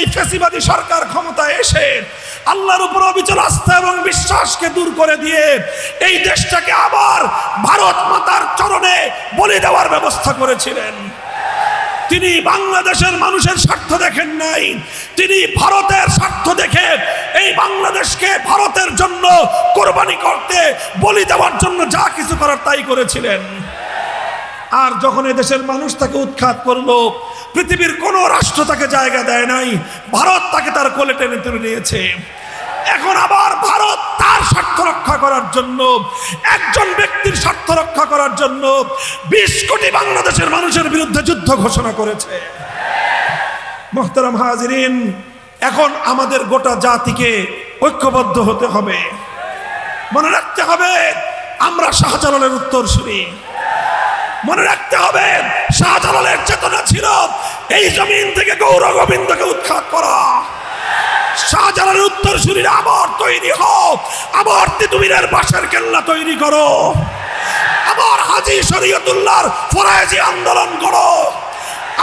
এই ফেসিবাদী সরকার ক্ষমতায় এসে আল্লাহর উপর অবিচল আস্থা এবং বিশ্বাসকে দূর করে দিয়ে এই দেশটাকে আবার ভারত মাতার চরণে বলি দেওয়ার ব্যবস্থা করেছিলেন। তিনি বাংলাদেশের মানুষের স্বার্থ দেখেন নাই। তিনি ভারতের স্বার্থ দেখে এই বাংলাদেশকে ভারতের জন্য কোরবানি করতে, বলি দেওয়ার জন্য যা কিছু করার তাই করেছিলেন। আর যখন এদেশের মানুষ তাকে উৎখাত করল পৃথিবীর কোন রাষ্ট্র তাকে জায়গা দেয় নাই, ভারত তাকে তার কোলে টেনে তুলে নিয়েছে। এখন আবার ভারত তার স্বার্থ রক্ষা করার জন্য, একজন ব্যক্তির স্বার্থ রক্ষা করার জন্য বিশ কোটি বাংলাদেশের মানুষের বিরুদ্ধে যুদ্ধ ঘোষণা করেছে। মোহতারাম হাজিরিন, এখন আমাদের গোটা জাতিকে ঐক্যবদ্ধ হতে হবে। মনে রাখতে হবে, আমরা শাহজালালের উত্তরসূরি। মনে রাখতে হবে, শাহজালালের চেতনা ছিল এই জমিন থেকে গৌর গোবিন্দকে উৎখাত করা। শাহজালালের উত্তরসূরিরা আবার তৈরি হোক আবার তিতুমিরের বাসের কেল্লা তৈরি করো। আবার হাজি শরীয়তুল্লাহর ফরাজি আন্দোলন করো।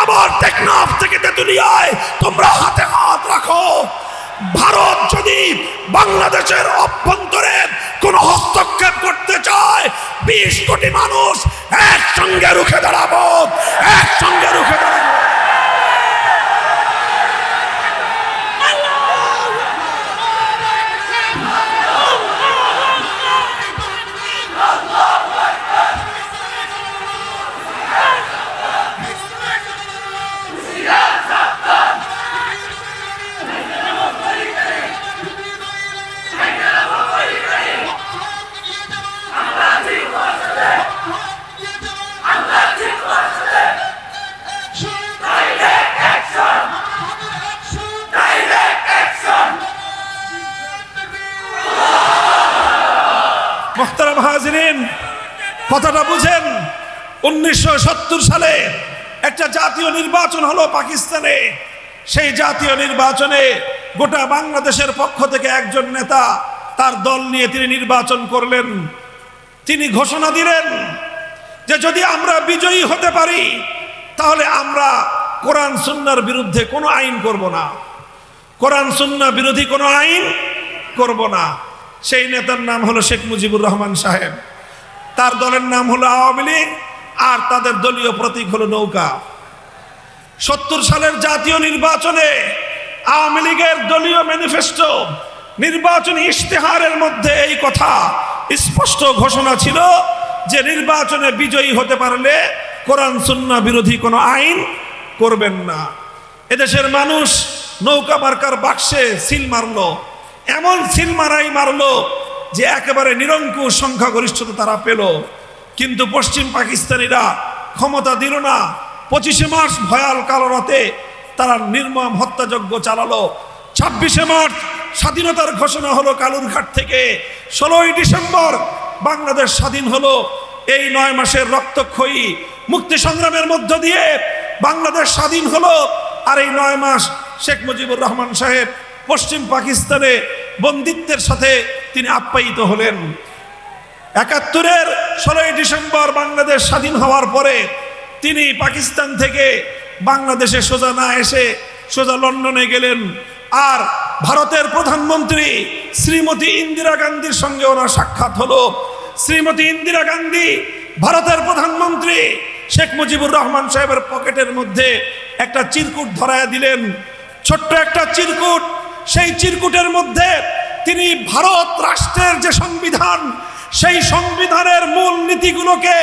আবার টেকনাফ থেকে তেতুলিয়ায় তোমরা হাতে হাত রাখো। ভারত যদি বাংলাদেশের অভ্যন্তরে কোন হস্তক্ষেপ করতে চায় বিশ কোটি মানুষ একসঙ্গে রুখে দাঁড়াবো একসঙ্গে রুখে দাঁড়াবো। মোহতারাম হাজরিন, কথাটা বুঝেন, উনিশশো সত্তর সালে একটা জাতীয় নির্বাচন হলো পাকিস্তানে। সেই জাতীয় নির্বাচনে গোটা বাংলাদেশের পক্ষ থেকে একজন নেতা তার দল নিয়ে তিনি নির্বাচন করলেন। তিনি ঘোষণা দিলেন যে যদি আমরা বিজয়ী হতে পারি, তাহলে আমরা কোরআন সুন্নার বিরুদ্ধে কোনো আইন করব না। কোরআন সুন্না বিরোধী কোনো আইন করব না। সেই নেতার নাম হলো শেখ মুজিবুর রহমান সাহেব। তার দলের নাম হলো আওয়ামী লীগ, আর তাদের দলীয় প্রতীক হলো নৌকা। সত্তর সালের জাতীয় নির্বাচনে আওয়ামী লীগের দলীয় ম্যানিফেস্টো নির্বাচনী ইশতেহারের মধ্যে এই কথা স্পষ্ট ঘোষণা ছিল যে নির্বাচনে বিজয়ী হতে পারলে কোরআন সুন্না বিরোধী কোনো আইন করবেন না। এদেশের মানুষ নৌকা মার্কার বাক্সে সিল মারলো। এমন সিল মারাই মারলো যে একেবারে নিরঙ্কুশ সংখ্যাগরিষ্ঠতা তারা পেল। কিন্তু পশ্চিম পাকিস্তানিরা ক্ষমতা দিল না। পঁচিশে মার্চ ভয়াল কালো রাতে তারা নির্মম হত্যাযজ্ঞ চালালো। ছাব্বিশে মার্চ স্বাধীনতার ঘোষণা হলো কালুরঘাট থেকে। ষোলোই ডিসেম্বর বাংলাদেশ স্বাধীন হলো। এই নয় মাসের রক্তক্ষয়ী মুক্তি সংগ্রামের মধ্য দিয়ে বাংলাদেশ স্বাধীন হলো। আর এই নয় মাস শেখ মুজিবুর রহমান সাহেব পশ্চিম পাকিস্তানে বন্দিত্বের সাথে তিনি আপ্যায়িত হলেন। একাত্তরের ষোলোই ডিসেম্বর বাংলাদেশ স্বাধীন হওয়ার পরে তিনি পাকিস্তান থেকে বাংলাদেশে সোজা না এসে সোজা লন্ডনে গেলেন। আর ভারতের প্রধানমন্ত্রী শ্রীমতী ইন্দিরা গান্ধীর সঙ্গে ওনার সাক্ষাৎ হলো। শ্রীমতী ইন্দিরা গান্ধী ভারতের প্রধানমন্ত্রী শেখ মুজিবুর রহমান সাহেবের পকেটের মধ্যে একটা চিরকুট ধরায় দিলেন। ছোট্ট একটা চিরকুট সেই চিরকুটের মধ্যে তিনি ভারত রাষ্ট্রের যে সংবিধান, সেই সংবিধানের মূল নীতিগুলোকে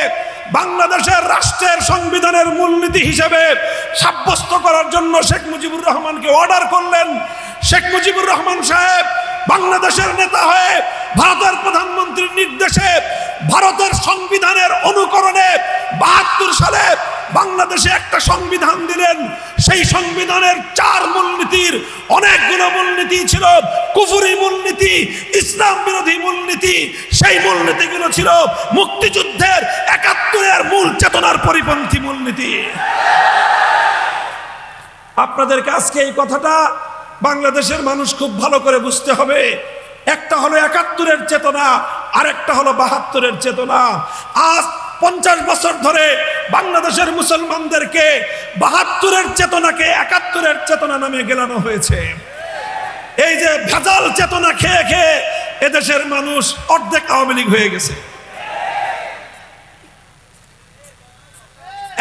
বাংলাদেশের রাষ্ট্রের সংবিধানের মূলনীতি হিসেবে সাব্যস্ত করার জন্য শেখ মুজিবুর রহমানকে অর্ডার করলেন। শেখ মুজিবুর রহমান সাহেব বাংলাদেশের নেতা হয়ে ভারতের প্রধানমন্ত্রীর নির্দেশে ভারতের সংবিধানের অনুকরণে বাহাত্তর সালে বাংলাদেশে একটা সংবিধান দিলেন। সেই সংবিধানের চার মূলনীতির অনেকগুলো মূলনীতি ছিল। কুফুরি মূলনীতি, ইসলাম বিরোধী মূলনীতি, সেই মূলনীতিগুলো ছিল মুক্তিযুদ্ধের একাত্তরের মূল চেতনার পরিপন্থী মূলনীতি। আপনাদেরকে আজকে এই কথাটা বাংলাদেশের মানুষ খুব ভালো করে বুঝতে হবে। একটা হলো একাত্তরের চেতনা, আরেকটা হলো বাহাত্তরের চেতনা। আজ পঞ্চাশ বছর ধরে বাংলাদেশের মুসলমানদেরকে বাহাত্তরের চেতনাকে একাত্তরের চেতনা নামে গেলানো হয়েছে। এই যে ভেজাল চেতনা খেয়ে খেয়ে এদেশের মানুষ অর্ধেক আওয়ামী লীগ হয়ে গেছে।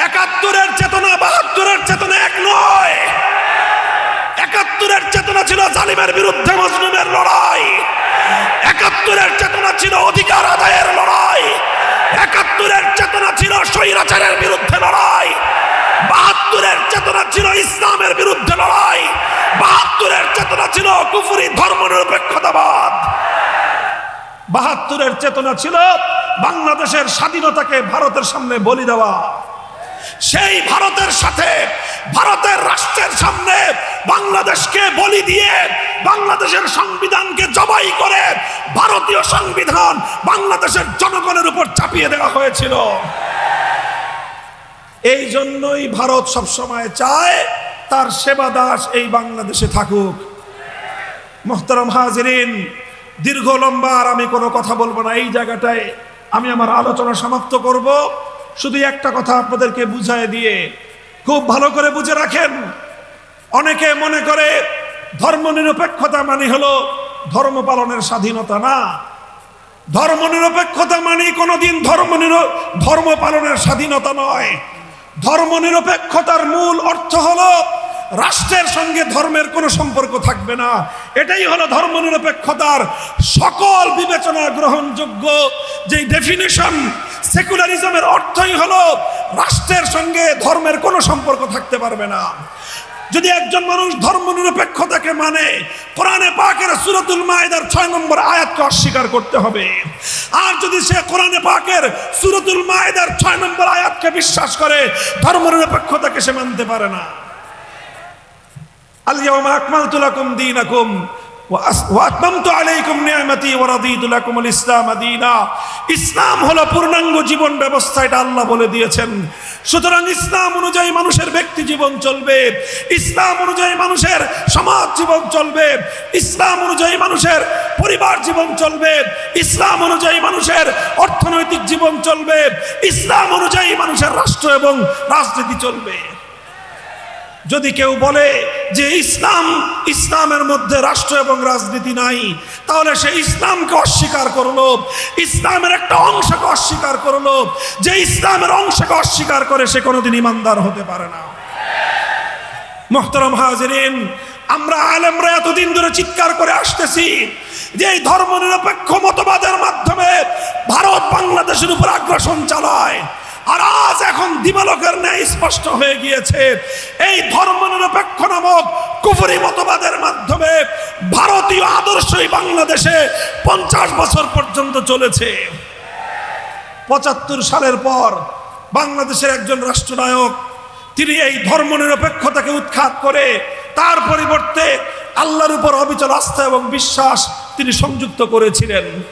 একাত্তরের চেতনা বাহাত্তরের চেতনা এক নয়। একাত্তরের চেতনা ছিল জালিমের বিরুদ্ধে মজলুমের লড়াই। একাত্তরের চেতনা ছিল অধিকার আদায়ের লড়াই। একাত্তরের চেতনা ছিল স্বৈরাচারের বিরুদ্ধে লড়াই। বাহাত্তরের চেতনা ছিল ইসলামের বিরুদ্ধে লড়াই। বাহাত্তরের চেতনা ছিল কুফুরি ধর্ম নিরপেক্ষতাবাদ। বাহাত্তরের চেতনা ছিল বাংলাদেশের স্বাধীনতাকে ভারতের সামনে বলি দেওয়া। সেই ভারতের সাথে, ভারতের রাষ্ট্রের সামনে দিয়ে বাংলাদেশের সংবিধানকে জবাই করে ভারতীয় সংবিধান বাংলাদেশের জনগণের উপর চাপিয়ে দেওয়া হয়েছিল। এই জন্যই ভারত সবসময় চায় তার সেবা দাস এই বাংলাদেশে থাকুক। মোহতারাম হাজরিন, দীর্ঘ লম্বা আর আমি কোনো কথা বলব না, এই জায়গাটায় আমি আমার আলোচনা সমাপ্ত করব। শুধু একটা কথা আপনাদেরকে বুঝায় দিয়ে, খুব ভালো করে বুঝে রাখেন। অনেকে মনে করে ধর্ম নিরপেক্ষতা মানে হলো ধর্ম পালনের স্বাধীনতা না। ধর্ম নিরপেক্ষতা মানে কোনোদিন ধর্ম ধর্ম পালনের স্বাধীনতা নয়। ধর্ম নিরপেক্ষতার মূল অর্থ হলো রাষ্ট্রের সঙ্গে ধর্মের কোনো সম্পর্ক থাকবে না। এটাই হলো ধর্ম নিরপেক্ষতার সকল বিবেচনা গ্রহণযোগ্য। যে ডেফিনেশন সেকুলারিজমের অর্থই হলো রাষ্ট্রের সঙ্গে ধর্মের কোনো সম্পর্ক থাকতে পারবে না। যদি একজন মানুষ ধর্ম নিরপেক্ষতাকে মানে কোরআনে পাকের সুরতুল মায়েদার ছয় নম্বর আয়াতকে অস্বীকার করতে হবে। আর যদি সে কোরআনে পাকের সুরতুল মায়েদার ছয় নম্বর আয়াতকে বিশ্বাস করে ধর্ম নিরপেক্ষতাকে সে মানতে পারে না। আলিয়াউমা আকমালতু লাকুম দীনাকুম ওয়া- ওয়া আতমামতু আলাইকুম নি'মাতি ওয়া রাদিতু লাকুমুল ইসলাম দীনা। ইসলাম হলো পূর্ণাঙ্গ জীবন ব্যবস্থা, এটা আল্লাহ বলে দিয়েছেন। সুতরাং ইসলাম অনুযায়ী মানুষের ব্যক্তি জীবন চলবে, ইসলাম অনুযায়ী মানুষের সমাজ জীবন চলবে, ইসলাম অনুযায়ী মানুষের পরিবার জীবন চলবে, ইসলাম অনুযায়ী মানুষের অর্থনৈতিক জীবন চলবে, ইসলাম অনুযায়ী মানুষের রাষ্ট্র এবং রাজনীতি চলবে। যদি কেউ বলে যে ইসলাম ইসলামের মধ্যে রাষ্ট্র এবং রাজনীতি নাই, তাহলে সে ইসলামকে অস্বীকার করল, ইসলামের একটা অংশকে অস্বীকার করল, যে ইসলামের অংশকে অস্বীকার করে সে কোনোদিন ইমানদার হতে পারে না। মোহতরম হাজরিন, আমরা আলেমরা এতদিন ধরে চিৎকার করে আসতেছি যে এই ধর্ম নিরপেক্ষ মতবাদের মাধ্যমে ভারত বাংলাদেশের উপর আগ্রাসন চালায়। আর আজ এখন দিবালকের ন্যায় স্পষ্ট হয়ে গিয়েছে। এই ধর্ম নিরপেক্ষ নামক কুফরি মতবাদের মাধ্যমে ভারতীয় আদর্শই বাংলাদেশে পঞ্চাশ বছর পর্যন্ত চলেছে। পঁচাত্তর সালের পর বাংলাদেশের একজন রাষ্ট্রনায়ক, তিনি এই ধর্ম নিরপেক্ষতাকে উৎখাত করে, তার পরিবর্তে আল্লাহর উপর অবিচল আস্থা এবং বিশ্বাস তিনি সংযুক্ত করেছিলেন।